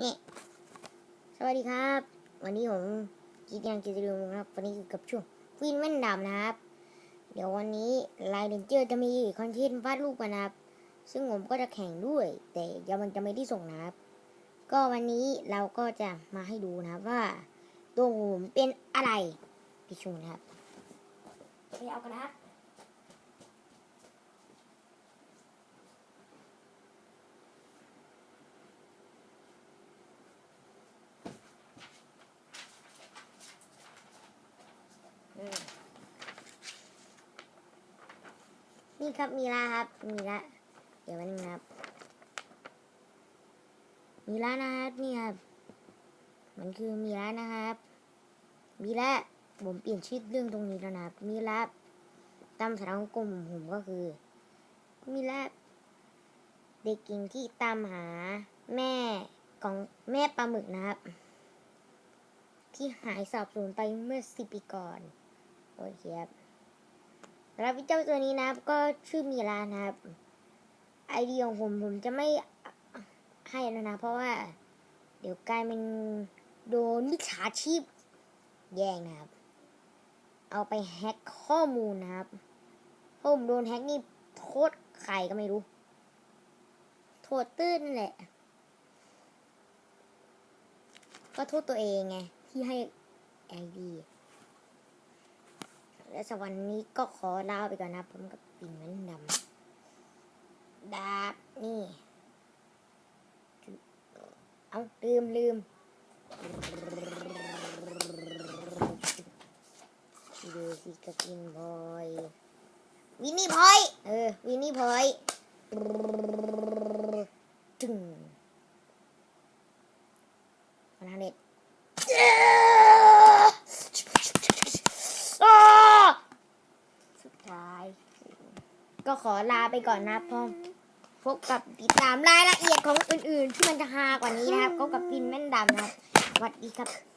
นี่สวัสดีครับ วันนี้ผมกิจยังกิจเรืองครับ วันนี้อยู่กับช่วงฟินแม่นดำนะครับ เดี๋ยววันนี้ไลน์เดนเจอร์จะมีคอนเทนต์วาดรูปกันนะครับ ซึ่งผมก็จะแข่งด้วย แต่ยังมันจะไม่ได้ส่งนะครับ ก็วันนี้เราก็จะมาให้ดูนะครับว่า ตัวผมเป็นอะไรพี่ชูนะครับไปเอากันนะครับ นี่ครับมีละครับ มีละ เดี๋ยววันนึงนะครับ มีละนะครับ นี่ครับ มันคือมีละนะครับ มีละผมเปลี่ยนชื่อเรื่องตรงนี้แล้วนะครับ มีละตามสารของกลุ่มผมก็คือ มีละเด็กหญิงที่ตามหาแม่ของแม่ปลาหมึกนะครับ ที่หายสาบสูญไปเมื่อสิบปีก่อน โอเคครับ สำหรับเจ้าตัวนี้นะก็ชื่อมีลานะครับไอเดียของผมผมจะไม่ให้แล้วนะ เพราะว่า เดี๋ยวกลายเป็นโดนมิจฉาชีพแย่งนะครับ เอาไปแฮ็กข้อมูลนะครับเพราะผมโดนแฮ็กนี่โทษใครก็ไม่รู้ โทษตื้นนั่นแหละ ก็โทษตัวเองไง ที่ให้ไอดี และสำหรับวันนี้ก็ขอลาไปก่อนนะผมกับปิ่นเหมือนดำดาบนี่ เอาลืมลืมดูสิกับวินพอยวินนี่พอยเออวินนี่พอยจึงพลังเน็ต สุดท้าย ก็ขอลาไปก่อนนะพ่อพบกับติดตามรายละเอียดของอื่นๆ ที่มันจะฮากว่านี้นะครับก็กับฟินแม่นดำนะครับสวัสดีครับ